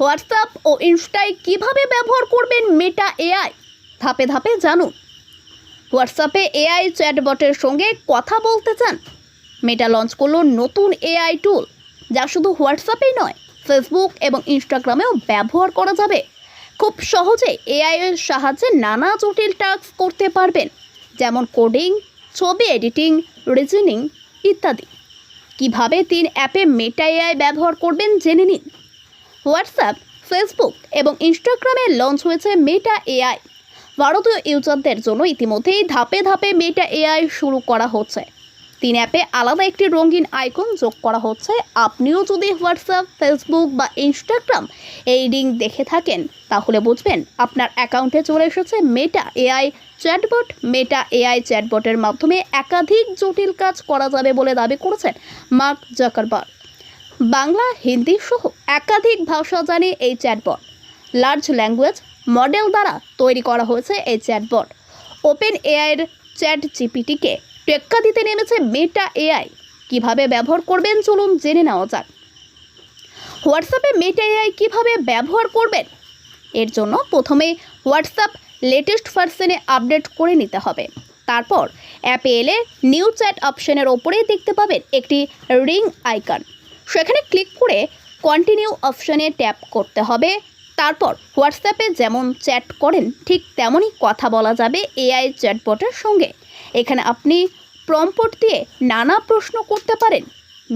WhatsApp ও ইনস্টায় কীভাবে ব্যবহার করবেন মেটা এআই ধাপে ধাপে জানুন। হোয়াটসঅ্যাপে এআই চ্যাটবটের সঙ্গে কথা বলতে চান। মেটা লঞ্চ করল নতুন এআই টুল যা শুধু হোয়াটসঅ্যাপেই নয় ফেসবুক এবং ইনস্টাগ্রামেও ব্যবহার করা যাবে। খুব সহজে এআই এর সাহায্যে নানা জটিল টাস্ক করতে পারবেন, যেমন কোডিং ছবি এডিটিং রিজনিং ইত্যাদি। কীভাবে তিন অ্যাপে মেটা এআই ব্যবহার করবেন জেনে নিন। হোয়াটসঅ্যাপ, ফেসবুক এবং ইনস্টাগ্রামে লঞ্চ হয়েছে মেটা এআই ভারতীয় ইউজারদের জন্য ইতিমধ্যেই ধাপে ধাপে মেটা এআই শুরু করা হচ্ছে। তিন অ্যাপে আলাদা একটি রঙিন আইকন যোগ করা হচ্ছে। আপনিও যদি হোয়াটসঅ্যাপ, ফেসবুক বা ইনস্টাগ্রাম এই লিঙ্ক দেখে থাকেন, তাহলে বুঝবেন আপনার অ্যাকাউন্টে চলে এসেছে Meta AI chatbot. Meta AI চ্যাটবটের মাধ্যমে একাধিক জটিল কাজ করা যাবে বলে দাবি করেছেন মার্ক জাকারবার্গ। বাংলা, হিন্দি সহ একাধিক ভাষা জানে এই চ্যাটবট লার্জ ল্যাঙ্গুয়েজ মডেল দ্বারা তৈরি করা হয়েছে এই চ্যাটবট ওপেন এআইয়ের চ্যাট জিপিটিকে টেক্কা দিতে নেমেছে মেটা এআই কীভাবে ব্যবহার করবেন চলুন জেনে নেওয়া যাক। হোয়াটসঅ্যাপে মেটা এআই কীভাবে ব্যবহার করবেন? এর জন্য প্রথমে হোয়াটসঅ্যাপ লেটেস্ট ভার্সনে আপডেট করে নিতে হবে। তারপর অ্যাপে এলে নিউ চ্যাট অপশনের ওপরেই দেখতে পাবেন একটি রিং আইকন সেখানে ক্লিক করে কন্টিনিউ অপশনে ট্যাপ করতে হবে। তারপর হোয়াটসঅ্যাপে যেমন চ্যাট করেন, ঠিক তেমনই কথা বলা যাবে এআই চ্যাটবটের সঙ্গে। এখানে আপনি প্রম্পট দিয়ে নানা প্রশ্ন করতে পারেন।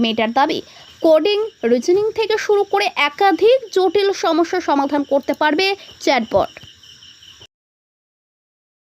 মেটার দাবি কোডিং রিজনিং থেকে শুরু করে একাধিক জটিল সমস্যার সমাধান করতে পারবে চ্যাটবট